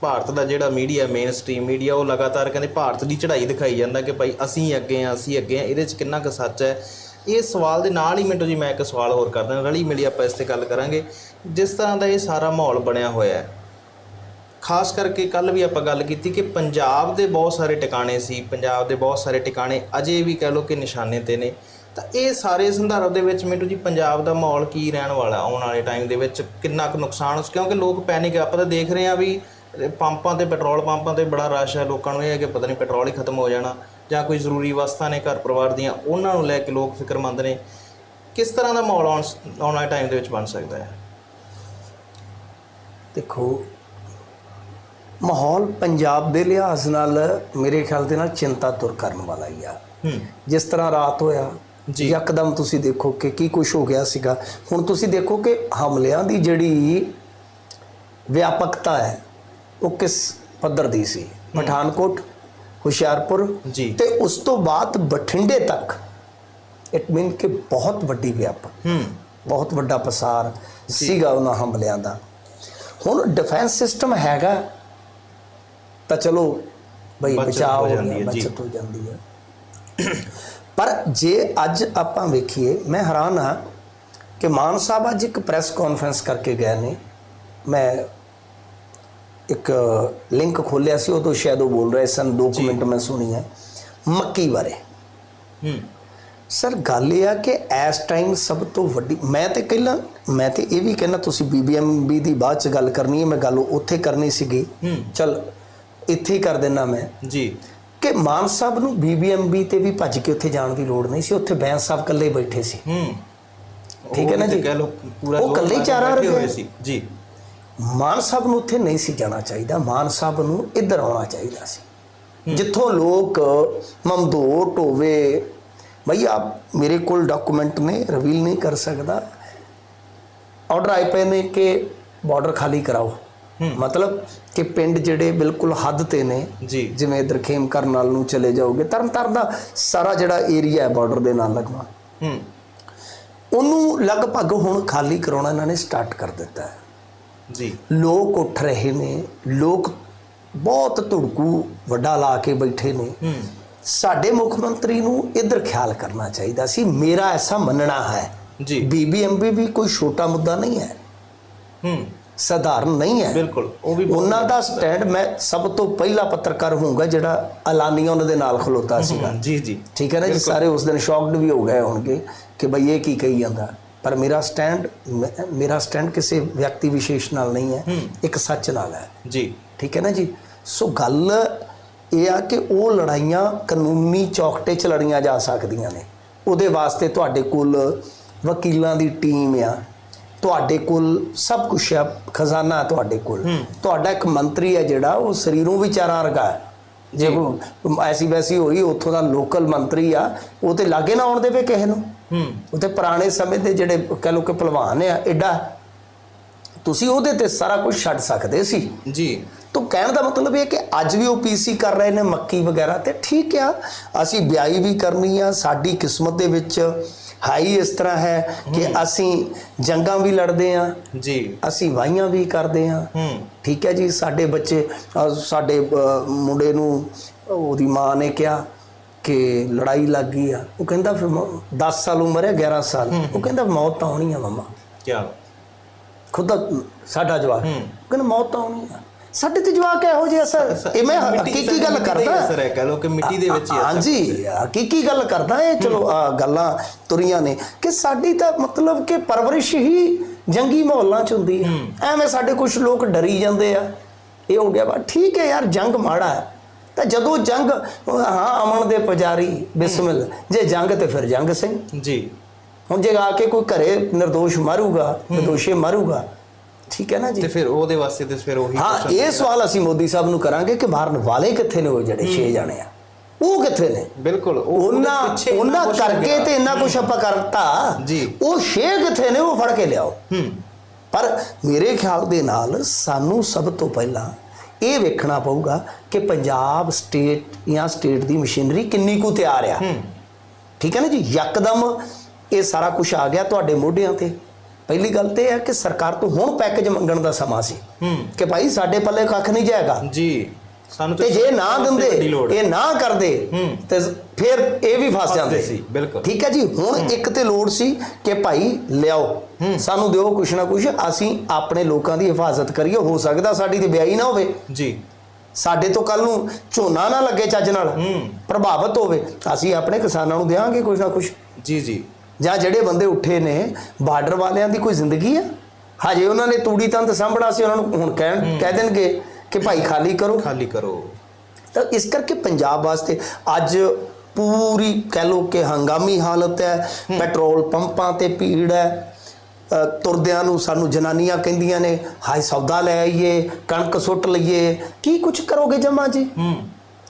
ਭਾਰਤ ਦਾ ਜਿਹੜਾ media main stream media ਉਹ ਲਗਾਤਾਰ ਕਹਿੰਦੇ ਭਾਰਤ ਦੀ ਚੜ੍ਹਾਈ ਦਿਖਾਈ ਜਾਂਦਾ ਕਿ ਭਾਈ ਅਸੀਂ ਅੱਗੇ ਆ ਅਸੀਂ ਅੱਗੇ ਆ ਇਹਦੇ 'ਚ ਕਿੰਨਾ ਕੁ ਸੱਚ ਹੈ? ਇਹ ਸਵਾਲ ਦੇ ਨਾਲ ਹੀ ਮਿੰਟੋ ਜੀ ਮੈਂ ਇੱਕ ਸਵਾਲ ਹੋਰ ਕਰਦਾ ਰਲੀ ਮਿਲੀ ਆਪਾਂ ਇਸ ਤੇ ਗੱਲ ਕਰਾਂਗੇ। ਜਿਸ ਤਰ੍ਹਾਂ ਦਾ ਇਹ ਸਾਰਾ ਮਾਹੌਲ ਬਣਿਆ ਹੋਇਆ ਹੈ, ਖਾਸ ਕਰਕੇ ਕੱਲ ਵੀ ਆਪਾਂ ਗੱਲ ਕੀਤੀ ਕਿ ਪੰਜਾਬ ਦੇ ਬਹੁਤ ਸਾਰੇ ਟਿਕਾਣੇ ਸੀ, ਪੰਜਾਬ ਦੇ ਬਹੁਤ ਸਾਰੇ ਟਿਕਾਣੇ ਅਜੇ ਵੀ ਕਹਿ ਲਓ ਕਿ ਨਿਸ਼ਾਨੇ ਤੇ ਨੇ। ਤਾਂ ਇਹ ਸਾਰੇ ਸੰਦਰਭ ਦੇ ਵਿੱਚ ਮਿੰਟੂ ਜੀ ਪੰਜਾਬ ਦਾ ਮਾਹੌਲ ਕੀ ਰਹਿਣ ਵਾਲਾ ਆਉਣ ਵਾਲੇ ਟਾਈਮ ਦੇ ਵਿੱਚ? ਕਿੰਨਾ ਕੁ ਨੁਕਸਾਨ ਕਿਉਂਕਿ ਲੋਕ ਪੈਨਿਕ ਆਪਾਂ ਤਾਂ ਦੇਖ ਰਹੇ ਆ ਵੀ ਪੰਪਾਂ ਤੇ ਪੈਟਰੋਲ ਪੰਪਾਂ ਤੇ ਬੜਾ ਰਸ਼ ਹੈ ਲੋਕਾਂ ਨੂੰ ਇਹ ਹੈ ਕਿ ਪਤਾ ਨਹੀਂ ਪੈਟਰੋਲ ਹੀ ਖਤਮ ਹੋ ਜਾਣਾ ਜਾਂ ਕੋਈ ਜ਼ਰੂਰੀ ਵਸਤਾਂ ਨੇ ਘਰ ਪਰਿਵਾਰ ਦੀਆਂ ਉਹਨਾਂ ਨੂੰ ਲੈ ਕੇ ਲੋਕ ਫਿਕਰਮੰਦ ਨੇ। ਕਿਸ ਤਰ੍ਹਾਂ ਦਾ ਮਾਹੌਲ ਆਉਣ ਆਉਣ ਵਾਲੇ ਟਾਈਮ ਦੇ ਵਿੱਚ ਬਣ ਸਕਦਾ ਹੈ? ਦੇਖੋ ਮਾਹੌਲ ਪੰਜਾਬ ਦੇ ਲਿਹਾਜ਼ ਨਾਲ ਮੇਰੇ ਖਿਆਲ ਦੇ ਨਾਲ ਚਿੰਤਾ ਤੁਰ ਕਰਨ ਵਾਲਾ ਹੀ ਆ। ਜਿਸ ਤਰ੍ਹਾਂ ਰਾਤ ਹੋਇਆ ਜੀ। ਯਕਦਮ ਤੁਸੀਂ ਦੇਖੋ ਕਿ ਕੀ ਕੁਝ ਹੋ ਗਿਆ ਸੀਗਾ। ਹੁਣ ਤੁਸੀਂ ਦੇਖੋ ਕਿ ਹਮਲਿਆਂ ਦੀ ਜਿਹੜੀ ਵਿਆਪਕਤਾ ਹੈ ਉਹ ਕਿਸ ਪੱਧਰ ਦੀ ਸੀ? ਪਠਾਨਕੋਟ ਹੁਸ਼ਿਆਰਪੁਰ ਜੀ। ਤੇ ਉਸ ਤੋਂ ਬਾਅਦ ਬਠਿੰਡੇ ਤੱਕ। ਇਟ ਮੀਨ ਕਿ ਬਹੁਤ ਵੱਡੀ ਵਿਆਪਕ। ਹੂੰ। ਬਹੁਤ ਵੱਡਾ ਪਸਾਰ ਸੀਗਾ ਉਹਨਾਂ ਹਮਲਿਆਂ ਦਾ। ਹੁਣ ਡਿਫੈਂਸ ਸਿਸਟਮ ਹੈਗਾ ਤਾਂ ਚਲੋ ਬਈ ਬਚਾਓ ਜਾਂਦੀ ਹੈ, ਜੀ। ਬਚਤ ਹੋ ਜਾਂਦੀ ਹੈ। ਪਰ ਜੇ ਅੱਜ ਆਪਾਂ ਵੇਖੀਏ ਮੈਂ ਹੈਰਾਨ ਹਾਂ ਕਿ ਮਾਨ ਸਾਹਿਬ ਅੱਜ ਇੱਕ ਪ੍ਰੈਸ ਕਾਨਫਰੰਸ ਕਰਕੇ ਗਏ ਨੇ। ਮੈਂ ਇੱਕ ਲਿੰਕ ਖੋਲਿਆ ਸੀ ਉਹ ਤੋਂ ਸ਼ਾਇਦ ਉਹ ਬੋਲ ਰਹੇ ਸਨ ਦੋ ਕੁ ਮਿੰਟ ਮੈਂ ਸੁਣੀ ਹੈ। ਮੱਕੀ ਬਾਰੇ। ਹੂੰ। ਸਰ ਗੱਲ ਇਹ ਆ ਕਿ ਇਸ ਟਾਈਮ ਸਭ ਤੋਂ ਵੱਡੀ ਮੈਂ ਤੇ ਕਹਿਲਾਂ ਮੈਂ ਤੇ ਇਹ ਵੀ ਕਹਿਣਾ ਤੁਸੀਂ ਬੀਬੀਐਮਬੀ ਦੀ ਬਾਅਦ ਚ ਗੱਲ ਕਰਨੀ ਹੈ ਮੈਂ ਗੱਲ ਉੱਥੇ ਕਰਨੀ ਸੀਗੀ। ਹੂੰ। ਚਲ ਇੱਥੇ ਹੀ ਕਰ ਦੇਣਾ ਮੈਂ। ਜੀ। ਕਿ ਮਾਨ ਸਾਹਿਬ ਨੂੰ ਬੀਬੀਐਮਬੀ ਤੇ ਵੀ ਭੱਜ ਕੇ ਉੱਥੇ ਜਾਣ ਦੀ ਲੋੜ ਨਹੀਂ ਸੀ ਉੱਥੇ ਬੈਂਸ ਸਾਹਿਬ ਇਕੱਲੇ ਬੈਠੇ ਸੀ। ਹੂੰ। ਠੀਕ ਹੈ ਨਾ ਜੀ? ਉਹ ਇਕੱਲੇ ਚਾਰਾਂ ਰੁਪਏ। ਸੀ। ਜੀ। ਮਾਨ ਸਾਹਿਬ ਨੂੰ ਉੱਥੇ ਨਹੀਂ ਸੀ ਜਾਣਾ ਚਾਹੀਦਾ। ਮਾਨ ਸਾਹਿਬ ਨੂੰ ਇੱਧਰ ਆਉਣਾ ਚਾਹੀਦਾ ਸੀ। ਜਿੱਥੋਂ ਲੋਕ ਮਮਦੋਟ ਹੋਵੇ ਭਈ ਆਪ ਮੇਰੇ ਕੋਲ ਡਾਕੂਮੈਂਟ ਨੇ ਰਿਵੀਲ ਨਹੀਂ ਕਰ ਸਕਦਾ। ਆਰਡਰ ਆਏ ਪਏ ਨੇ ਕਿ ਬਾਰਡਰ ਖਾਲੀ ਕਰਾਓ। ਮਤਲਬ ਕਿ ਪਿੰਡ ਜਿਹੜੇ ਬਿਲਕੁਲ ਹੱਦ ਤੇ ਨੇ ਜਿਵੇਂ ਇਧਰ ਖੇਮ ਕਰਨ ਨਾਲ ਨੂੰ ਚਲੇ ਜਾਓਗੇ ਤਰਨਤਾਰਨ ਦਾ ਸਾਰਾ ਜਿਹੜਾ ਏਰੀਆ ਹੈ ਬਾਰਡਰ ਦੇ ਨਾਲ ਲੱਗਵਾ ਹੂੰ। ਉਹਨੂੰ ਲਗਭਗ ਹੁਣ ਖਾਲੀ ਕਰਾਉਣਾ ਇਹਨਾਂ ਨੇ ਸਟਾਰਟ ਕਰ ਦਿੱਤਾ ਹੈ। ਜੀ। ਲੋਕ ਉੱਠ ਰਹੇ ਨੇ ਲੋਕ ਬਹੁਤ ਧੁੜਕੂ ਵੱਡਾ ਲਾ ਕੇ ਬੈਠੇ ਨੇ। ਸਾਡੇ ਮੁੱਖ ਮੰਤਰੀ ਨੂੰ ਇਧਰ ਖਿਆਲ ਕਰਨਾ ਚਾਹੀਦਾ ਸੀ ਮੇਰਾ ਐਸਾ ਮੰਨਣਾ ਹੈ। ਜੀ। ਬੀਬੀਐਮਬੀ ਵੀ ਕੋਈ ਛੋਟਾ ਮੁੱਦਾ ਨਹੀਂ ਹੈ। ਹੂੰ। ਸਧਾਰਨ ਨਹੀਂ ਹੈ। ਬਿਲਕੁਲ ਉਹ ਵੀ ਉਹਨਾਂ ਦਾ ਸਟੈਂਡ ਮੈਂ ਸਭ ਤੋਂ ਪਹਿਲਾ ਪੱਤਰਕਾਰ ਹੋਊਗਾ ਜਿਹੜਾ ਐਲਾਨੀਆ ਉਹਨਾਂ ਦੇ ਨਾਲ ਖਲੋਤਾ ਸੀਗਾ। ਜੀ ਜੀ। ਠੀਕ ਹੈ ਨਾ ਜੀ? ਸਾਰੇ ਉਸ ਦਿਨ ਸ਼ੌਕਡ ਵੀ ਹੋ ਗਏ ਹੋਣਗੇ ਕਿ ਬਈ ਇਹ ਕੀ ਕਹੀ ਜਾਂਦਾ। ਪਰ ਮੇਰਾ ਸਟੈਂਡ ਮੇਰਾ ਸਟੈਂਡ ਕਿਸੇ ਵਿਅਕਤੀ ਵਿਸ਼ੇਸ਼ ਨਾਲ ਨਹੀਂ ਹੈ ਇੱਕ ਸੱਚ ਨਾਲ ਹੈ। ਜੀ। ਠੀਕ ਹੈ ਨਾ ਜੀ? ਸੋ ਗੱਲ ਇਹ ਆ ਕਿ ਉਹ ਲੜਾਈਆਂ ਕਾਨੂੰਨੀ ਚੌਕਟੇ 'ਚ ਲੜੀਆਂ ਜਾ ਸਕਦੀਆਂ ਨੇ। ਉਹਦੇ ਵਾਸਤੇ ਤੁਹਾਡੇ ਕੋਲ ਵਕੀਲਾਂ ਦੀ ਟੀਮ ਆ। ਤੁਹਾਡੇ ਕੋਲ ਸਭ ਕੁਝ ਆ ਖਜ਼ਾਨਾ ਤੁਹਾਡੇ ਕੋਲ। ਤੁਹਾਡਾ ਇੱਕ ਮੰਤਰੀ ਹੈ ਜਿਹੜਾ ਉਹ ਸਰੀਰੋਂ ਵਿਚਾਰਾ ਵਰਗਾ ਹੈ। ਜੇ ਕੋਈ ਐਸੀ ਵੈਸੀ ਹੋਈ ਉੱਥੋਂ ਦਾ ਲੋਕਲ ਮੰਤਰੀ ਆ ਉਹ ਤੇ ਲਾਗੇ ਨਾ ਆਉਣ ਦੇਵੇ ਕਿਸੇ ਨੂੰ। ਹੂੰ। ਉਹ ਤੇ ਪੁਰਾਣੇ ਸਮੇਂ ਦੇ ਜਿਹੜੇ ਕਹ ਲੋ ਕਿ ਪਹਿਲਵਾਨ ਆ ਐਡਾ ਤੁਸੀਂ ਉਹਦੇ ਤੇ ਸਾਰਾ ਕੁਝ ਛੱਡ ਸਕਦੇ ਸੀ। ਜੀ। ਤੋਂ ਕਹਿਣ ਦਾ ਮਤਲਬ ਇਹ ਕਿ ਅੱਜ ਵੀ ਉਹ ਪੀਸੀ ਕਰ ਰਹੇ ਨੇ ਮੱਕੀ ਵਗੈਰਾ ਤੇ ਠੀਕ ਆ। ਅਸੀਂ ਵਿਆਹੀ ਵੀ ਕਰਨੀ ਆ ਸਾਡੀ ਕਿਸਮਤ ਦੇ ਵਿੱਚ ਹਾਈ ਇਸ ਤਰ੍ਹਾਂ ਹੈ ਕਿ ਅਸੀਂ ਜੰਗਾਂ ਵੀ ਲੜਦੇ ਆ ਜੀ। ਅਸੀਂ ਵਾਹੀਆਂ ਵੀ ਕਰਦੇ ਆ ਹੂੰ। ਠੀਕ ਹੈ ਜੀ ਸਾਡੇ ਬੱਚੇ ਸਾਡੇ ਮੁੰਡੇ ਨੂੰ ਉਹਦੀ ਮਾਂ ਨੇ ਕਿਹਾ ਕਿ ਲੜਾਈ ਲੱਗ ਗਈ ਆ। ਉਹ ਕਹਿੰਦਾ ਫਿਰ 10 ਸਾਲ ਉਮਰ ਹੈ 11 ਸਾਲ। ਉਹ ਕਹਿੰਦਾ ਮੌਤ ਤਾਂ ਆਉਣੀ ਆ ਮਮਾ। ਕੀ ਖੁਦ ਸਾਡਾ ਜਵਾਕ। ਹੂੰ। ਕਹਿੰਦਾ ਮੌਤ ਤਾਂ ਆਉਣੀ ਆ। ਸਾਡੇ ਤੇ ਜਵਾਕ ਇਹੋ ਜਿਹਾ ਸਰ ਇਹ ਮੈਂ ਹਕੀਕੀ ਗੱਲ ਕਰਦਾ। ਸਰ ਹੈ ਕਹ ਲੋ ਕਿ ਮਿੱਟੀ ਦੇ ਵਿੱਚ ਹੀ ਹਾਂਜੀ ਹਕੀਕੀ ਗੱਲ ਕਰਦਾ ਇਹ। ਚਲੋ ਗੱਲਾਂ ਤੁਰੀਆਂ ਨੇ ਕਿ ਸਾਡੀ ਤਾਂ ਮਤਲਬ ਕਿ ਪਰਵਰਿਸ਼ ਹੀ ਜੰਗੀ ਮਾਹੌਲਾਂ ਚ ਹੁੰਦੀ ਹੈ। ਐਵੇਂ ਸਾਡੇ ਕੁਝ ਲੋਕ ਡਰੀ ਜਾਂਦੇ ਆ। ਇਹ ਹੋ ਗਿਆ ਵਾ। ਠੀਕ ਹੈ ਯਾਰ ਜੰਗ ਮਾੜਾ ਹੈ। ਤਾਂ ਜਦੋਂ ਜੰਗ ਹਾਂ ਅਮਨ ਦੇ ਪੁਜਾਰੀ ਬਿਸਮਿਲ ਜੇ ਜੰਗ ਤੇ ਫਿਰ ਜੰਗ ਸਿੰਘ। ਜੀ। ਹੁਣ ਜੇ ਆ ਕੇ ਕੋਈ ਘਰੇ ਨਿਰਦੋਸ਼ ਮਾਰੂਗਾ ਨਿਰਦੋਸ਼ੇ ਮਾਰੂਗਾ ਠੀਕ ਹੈ ਨਾ ਜੀ? ਤੇ ਫਿਰ ਉਹਦੇ ਵਾਸਤੇ ਤੇ ਫਿਰ ਉਹੀ ਹਾਂ ਇਹ ਸਵਾਲ ਅਸੀਂ ਮੋਦੀ ਸਾਹਿਬ ਨੂੰ ਕਰਾਂਗੇ ਕਿ ਮਾਰਨ ਵਾਲੇ ਕਿੱਥੇ ਨੇ ਉਹ ਜਿਹੜੇ 6 ਜਾਣੇ ਆ? ਉਹ ਕਿੱਥੇ ਨੇ? ਬਿਲਕੁਲ ਉਹਨਾਂ ਉਹਨਾਂ ਕਰਕੇ। ਤੇ ਇੰਨਾ ਕੁਝ ਆਪਾਂ ਕਰਤਾ। ਜੀ। ਉਹ 6 ਕਿੱਥੇ ਨੇ ਉਹ ਫੜ ਕੇ ਲਿਆਓ। ਹੂੰ। ਪਰ ਮੇਰੇ ਖਿਆਲ ਦੇ ਨਾਲ ਸਾਨੂੰ ਸਭ ਤੋਂ ਪਹਿਲਾਂ ਇਹ ਵੇਖਣਾ ਪਊਗਾ ਕਿ ਪੰਜਾਬ ਸਟੇਟ ਜਾਂ ਸਟੇਟ ਦੀ ਮਸ਼ੀਨਰੀ ਕਿੰਨੀ ਕੁ ਤਿਆਰ ਆ। ਠੀਕ ਹੈ ਨਾ ਜੀ? ਯਕਦਮ ਇਹ ਸਾਰਾ ਕੁਝ ਆ ਗਿਆ ਤੁਹਾਡੇ ਮੋਢਿਆਂ ਤੇ। ਪਹਿਲੀ ਗੱਲ ਤੇ ਇਹ ਹੈ ਕਿ ਸਰਕਾਰ ਤੋਂ ਹੁਣ ਪੈਕੇਜ ਮੰਗਣ ਦਾ ਸਮਾਂ ਸੀ ਕਿ ਭਾਈ ਸਾਡੇ ਪੱਲੇ ਕੱਖ ਨਹੀਂ ਜਾਏਗਾ। ਜੀ ਸਾਨੂੰ ਤੇ ਜੇ ਨਾ ਦਿੰਦੇ। ਇਹ ਨਾ ਕਰਦੇ। ਤੇ ਫਿਰ ਇਹ ਵੀ ਫਸ ਜਾਂਦੇ ਸੀ, ਬਿਲਕੁਲ। ਠੀਕ ਹੈ ਜੀ ਹੁਣ ਇੱਕ ਤੇ ਲੋੜ ਸੀ ਕਿ ਭਾਈ ਲਿਆਓ। ਸਾਨੂੰ ਦਿਓ ਕੁਛ ਨਾ ਕੁਛ ਅਸੀਂ ਆਪਣੇ ਲੋਕਾਂ ਦੀ ਹਿਫਾਜ਼ਤ ਕਰੀਏ ਹੋ ਸਕਦਾ ਸਾਡੀ ਤੇ ਵਿਆਹੀ ਨਾ ਹੋਵੇ। ਜੀ। ਸਾਡੇ ਤੋਂ ਕੱਲ ਨੂੰ ਝੋਨਾ ਨਾ ਲੱਗੇ ਚੱਜ ਨਾਲ ਪ੍ਰਭਾਵਿਤ ਹੋਵੇ ਅਸੀਂ ਆਪਣੇ ਕਿਸਾਨਾਂ ਨੂੰ ਦੇਵਾਂਗੇ ਕੁਛ ਨਾ ਕੁਛ। ਜੀ ਜੀ। ਜਾਂ ਜਿਹੜੇ ਬੰਦੇ ਉੱਠੇ ਨੇ ਬਾਰਡਰ ਵਾਲਿਆਂ ਦੀ ਕੋਈ ਜ਼ਿੰਦਗੀ ਆ? ਹਜੇ ਉਹਨਾਂ ਨੇ ਤੂੜੀ ਤੰਦ ਸਾਂਭਣਾ ਸੀ ਉਹਨਾਂ ਨੂੰ ਹੁਣ ਕਹਿਣ ਕਹਿ ਦੇਣਗੇ ਕਿ ਭਾਈ ਖਾਲੀ ਕਰੋ। ਖਾਲੀ ਕਰੋ। ਤਾਂ ਇਸ ਕਰਕੇ ਪੰਜਾਬ ਵਾਸਤੇ ਅੱਜ ਪੂਰੀ ਕਹਿ ਲੋ ਕਿ ਹੰਗਾਮੀ ਹਾਲਤ ਹੈ ਪੈਟਰੋਲ ਪੰਪਾਂ ਤੇ ਭੀੜ ਹੈ ਤੁਰਦਿਆਂ ਨੂੰ ਸਾਨੂੰ ਜਨਾਨੀਆਂ ਕਹਿੰਦੀਆਂ ਨੇ ਹਾਏ ਸੌਦਾ ਲੈ ਆਈਏ ਕਣਕ ਸੁੱਟ ਲਈਏ ਕੀ ਕੁਝ ਕਰੋਗੇ ਜਮਾ ਜੀ? ਹੂੰ।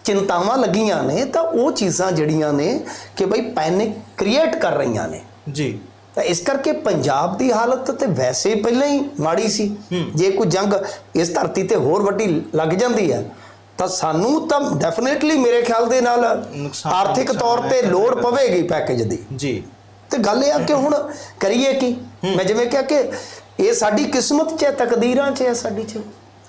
ਚਿੰਤਾਵਾਂ ਲੱਗੀਆਂ ਨੇ ਤਾਂ ਉਹ ਚੀਜ਼ਾਂ ਜਿਹੜੀਆਂ ਨੇ ਕਿ ਬਈ ਪੈਨਿਕ ਕ੍ਰੀਏਟ ਕਰ ਰਹੀਆਂ ਨੇ। ਜੀ। ਤਾਂ ਇਸ ਕਰਕੇ ਪੰਜਾਬ ਦੀ ਹਾਲਤ ਤੇ ਵੈਸੇ ਪਹਿਲਾਂ ਹੀ ਮਾੜੀ ਸੀ। ਜੇ ਕੋਈ ਜੰਗ ਇਸ ਧਰਤੀ ਤੇ ਹੋਰ ਵੱਡੀ ਲੱਗ ਜਾਂਦੀ ਹੈ ਤਾਂ ਸਾਨੂੰ ਤਾਂ ਡੈਫੀਨੇਟਲੀ ਮੇਰੇ ਖਿਆਲ ਦੇ ਨਾਲ ਆਰਥਿਕ ਤੌਰ ਤੇ ਲੋੜ। ਪਵੇਗੀ ਪੈਕੇਜ ਦੀ। ਜੀ। ਤੇ ਗੱਲ ਇਹ ਆ ਕਿ ਹੁਣ ਕਰੀਏ ਕੀ? ਮੈਂ ਜਿਵੇਂ ਕਿਹਾ ਕਿ ਇਹ ਸਾਡੀ ਕਿਸਮਤ 'ਚ ਹੈ ਤਕਦੀਰਾਂ 'ਚ ਹੈ ਸਾਡੀ 'ਚ।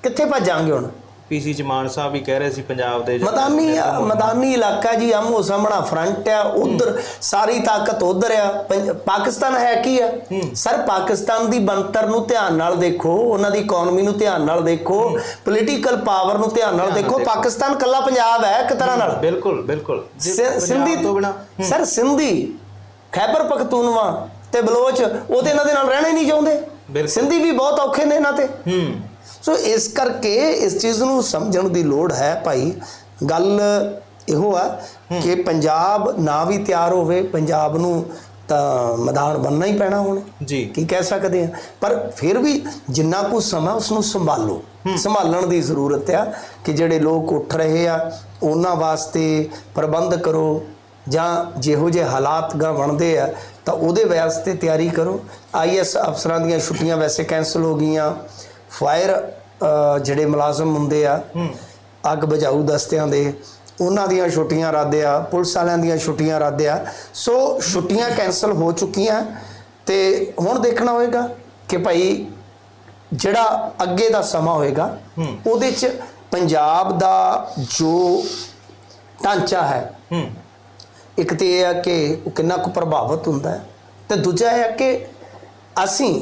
ਕਿੱਥੇ ਭੱਜਾਂਗੇ ਹੁਣ? ਪੀਸੀ ਚ ਮਾਨ ਸਾਹਿਬ ਵੀ ਕਹਿ ਰਹੇ ਸੀ ਪੰਜਾਬ ਦੇ ਮੈਦਾਨੀ ਮੈਦਾਨੀ ਇਲਾਕਾ ਜੀ ਆਮੋ ਸਾਹਮਣਾ ਫਰੰਟ ਆ ਉਧਰ ਸਾਰੀ ਤਾਕਤ ਉਧਰ ਆ। ਪਾਕਿਸਤਾਨ ਹੈ ਕੀ ਆ? ਸਰ ਪਾਕਿਸਤਾਨ ਦੀ ਬਣਤਰ ਨੂੰ ਧਿਆਨ ਨਾਲ ਦੇਖੋ ਉਹਨਾਂ ਦੀ ਇਕਨੋਮੀ ਨੂੰ ਧਿਆਨ ਨਾਲ ਦੇਖੋ ਪੋਲੀਟੀਕਲ ਪਾਵਰ ਨੂੰ ਧਿਆਨ ਨਾਲ ਦੇਖੋ। ਪਾਕਿਸਤਾਨ ਕੱਲਾ ਪੰਜਾਬ ਹੈ ਇੱਕ ਤਰ੍ਹਾਂ ਨਾਲ। ਬਿਲਕੁਲ ਬਿਲਕੁਲ। ਸਿੰਧੀ ਤੋਂ ਬਿਨਾ ਸਰ ਸਿੰਧੀ ਖੈਬਰ ਪਖਤੂਨਵਾ ਤੇ ਬਲੋਚ ਉਹ ਤੇ ਇਹਨਾਂ ਦੇ ਨਾਲ ਰਹਿਣਾ ਹੀ ਨਹੀਂ ਚਾਹੁੰਦੇ। ਸਿੰਧੀ ਵੀ ਬਹੁਤ ਔਖੇ ਨੇ ਇਹਨਾਂ ਤੇ। ਹੂੰ। ਸੋ ਇਸ ਕਰਕੇ ਇਸ ਚੀਜ਼ ਨੂੰ ਸਮਝਣ ਦੀ ਲੋੜ ਹੈ ਭਾਈ। ਗੱਲ ਇਹੋ ਆ ਕਿ ਪੰਜਾਬ ਨਾ ਵੀ ਤਿਆਰ ਹੋਵੇ ਪੰਜਾਬ ਨੂੰ ਤਾਂ ਮੈਦਾਨ ਬੰਨਣਾ ਹੀ ਪੈਣਾ ਹੁਣ। ਜੀ। ਕੀ ਕਹਿ ਸਕਦੇ ਆ? ਪਰ ਫਿਰ ਵੀ ਜਿੰਨਾ ਕੁ ਸਮਾਂ ਉਸ ਨੂੰ ਸੰਭਾਲੋ। ਸੰਭਾਲਣ ਦੀ ਜ਼ਰੂਰਤ ਆ ਕਿ ਜਿਹੜੇ ਲੋਕ ਉੱਠ ਰਹੇ ਆ ਉਹਨਾਂ ਵਾਸਤੇ ਪ੍ਰਬੰਧ ਕਰੋ ਜਾਂ ਜਿਹੋ ਜਿਹੇ ਹਾਲਾਤ ਗਾ ਬਣਦੇ ਆ ਤਾਂ ਉਹਦੇ ਵਾਸਤੇ ਤਿਆਰੀ ਕਰੋ। ਆਈਐਸ ਅਫਸਰਾਂ ਦੀਆਂ ਛੁੱਟੀਆਂ ਵੈਸੇ ਕੈਨਸਲ ਹੋ ਗਈਆਂ। ਫਾਇਰ ਜਿਹੜੇ ਮੁਲਾਜ਼ਮ ਹੁੰਦੇ ਆ ਅੱਗ ਬੁਝਾਊ ਦਸਤਿਆਂ ਦੇ ਉਹਨਾਂ ਦੀਆਂ ਛੁੱਟੀਆਂ ਰੱਦ ਆ ਪੁਲਿਸ ਵਾਲਿਆਂ ਦੀਆਂ ਛੁੱਟੀਆਂ ਰੱਦ ਆ। ਸੋ ਛੁੱਟੀਆਂ ਕੈਨਸਲ ਹੋ ਚੁੱਕੀਆਂ ਤੇ ਹੁਣ ਦੇਖਣਾ ਹੋਏਗਾ ਕਿ ਭਾਈ ਜਿਹੜਾ ਅੱਗੇ ਦਾ ਸਮਾਂ ਹੋਏਗਾ ਉਹਦੇ 'ਚ ਪੰਜਾਬ ਦਾ ਜੋ ਢਾਂਚਾ ਹੈ ਇੱਕ ਤੇ ਇਹ ਹੈ ਕਿ ਉਹ ਕਿੰਨਾ ਕੁ ਪ੍ਰਭਾਵਿਤ ਹੁੰਦਾ ਹੈ ਤੇ ਦੂਜਾ ਇਹ ਹੈ ਕਿ ਅਸੀਂ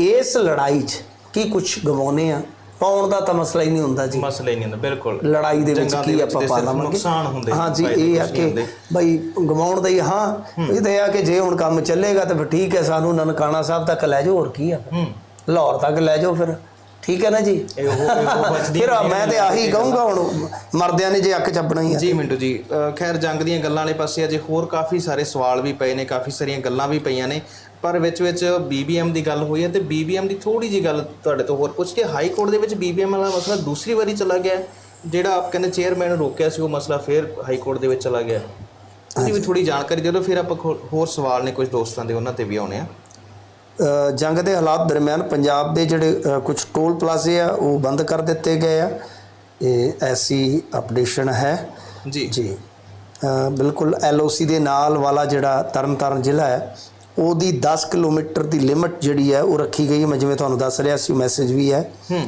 ਇਸ ਲੜਾਈ 'ਚ ਕੀ ਕੁਝ ਗਵਾਉਨੇ ਆ? ਪਾਉਣ ਦਾ ਤਾਂ ਮਸਲਾ ਹੀ ਨਹੀਂ ਹੁੰਦਾ ਜੀ। ਮਸਲਾ ਹੀ ਨਹੀਂ ਹੁੰਦਾ ਬਿਲਕੁਲ। ਲੜਾਈ ਦੇ ਵਿੱਚ ਕੀ ਆਪਾਂ ਪਾ ਲਵਾਂਗੇ ਨੁਕਸਾਨ ਹੁੰਦੇ ਹਾਂ ਜੀ ਇਹ ਆ ਕਿ। ਬਈ ਗਵਾਉਣ ਦਾ ਹੀ ਹਾਂ ਇਹ ਤਾਂ ਆ ਕਿ ਜੇ ਹੁਣ ਕੰਮ ਚੱਲੇਗਾ ਤਾਂ ਫਿਰ ਠੀਕ ਹੈ ਸਾਨੂੰ ਨਨਕਾਣਾ ਸਾਹਿਬ ਤੱਕ ਲੈ ਜਾਓ ਹੋਰ ਕੀ ਆ? ਹੂੰ। ਲਾਹੌਰ ਤੱਕ ਲੈ ਜਾਓ ਫਿਰ। ਠੀਕ ਹੈ ਨਾ ਜੀ? ਇਹ ਉਹ ਇਹ ਉਹ ਬਚਦੀ ਫਿਰ ਮੈਂ ਤੇ ਆਹੀ ਕਹੂੰਗਾ ਹੁਣ ਮਰਦਿਆਂ ਨੇ ਜੇ ਅੱਖ ਚੱਪਣਾ ਹੀ ਆ। ਜੀ ਮਿੰਟੂ ਜੀ ਖੈਰ ਜੰਗ ਦੀਆਂ ਗੱਲਾਂ ਵਾਲੇ ਪਾਸੇ ਅਜੇ ਹੋਰ ਕਾਫੀ ਸਾਰੇ ਸਵਾਲ ਵੀ ਪਏ ਨੇ ਕਾਫੀ ਸਾਰੀਆਂ ਗੱਲਾਂ ਵੀ ਪਈਆਂ ਨੇ ਪਰ ਵਿੱਚ ਵਿੱਚ ਬੀਬੀਐਮ ਦੀ ਗੱਲ ਹੋਈ ਹੈ ਤੇ ਬੀਬੀਐਮ ਦੀ ਥੋੜੀ ਜੀ ਗੱਲ ਤੁਹਾਡੇ ਤੋਂ ਹੋਰ ਪੁੱਛ ਕੇ ਹਾਈ ਕੋਰਟ ਦੇ ਵਿੱਚ ਬੀਬੀਐਮ ਵਾਲਾ ਮਸਲਾ ਦੂਸਰੀ ਵਾਰੀ ਚਲਾ ਗਿਆ ਹੈ। ਜਿਹੜਾ ਆਪ ਕਹਿੰਦੇ ਚੇਅਰਮੈਨ ਨੂੰ ਰੋਕਿਆ ਸੀ ਉਹ ਮਸਲਾ ਫਿਰ ਹਾਈ ਕੋਰਟ ਦੇ ਵਿੱਚ ਚਲਾ ਗਿਆ। ਉਹਦੀ ਵੀ ਥੋੜੀ ਜਾਣਕਾਰੀ ਦਿਓ ਫਿਰ ਆਪਾਂ ਹੋਰ ਸਵਾਲ ਨੇ ਕੁਝ ਦੋਸਤਾਂ ਦੇ ਉਹਨਾਂ ਤੇ ਵੀ ਆਉਣੇ ਆ। ਜੰਗ ਦੇ ਹਾਲਾਤ ਦਰਮਿਆਨ ਪੰਜਾਬ ਦੇ ਜਿਹੜੇ ਕੁਝ ਟੋਲ ਪਲਾਜ਼ੇ ਆ ਉਹ ਬੰਦ ਕਰ ਦਿੱਤੇ ਗਏ ਆ। ਇਹ ਐਸੀ ਅਪਡੇਸ਼ਨ ਹੈ। ਜੀ। ਜੀ। ਬਿਲਕੁਲ ਐਲਓਸੀ ਦੇ ਨਾਲ ਵਾਲਾ ਜਿਹੜਾ ਤਰਨਤਾਰਨ ਜ਼ਿਲ੍ਹਾ ਹੈ ਉਹਦੀ 10 ਕਿਲੋਮੀਟਰ ਦੀ ਲਿਮਟ ਜਿਹੜੀ ਹੈ ਉਹ ਰੱਖੀ ਗਈ ਹੈ। ਮੈਂ ਜਿਵੇਂ ਤੁਹਾਨੂੰ ਦੱਸ ਰਿਹਾ ਸੀ ਮੈਸੇਜ ਵੀ ਹੈ। ਹੂੰ।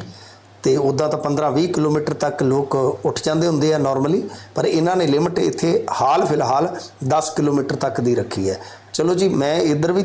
ਤੇ ਉਦਾਂ ਤਾਂ 15-20 ਕਿਲੋਮੀਟਰ ਤੱਕ ਲੋਕ ਉੱਠ ਜਾਂਦੇ ਹੁੰਦੇ ਆ ਨਾਰਮਲੀ ਪਰ ਇਹਨਾਂ ਨੇ ਲਿਮਟ ਇੱਥੇ ਹਾਲ ਫਿਲਹਾਲ 10 ਕਿਲੋਮੀਟਰ ਤੱਕ ਦੀ ਰੱਖੀ ਹੈ। ਚਲੋ ਜੀ ਮੈਂ ਇੱਧਰ ਵੀ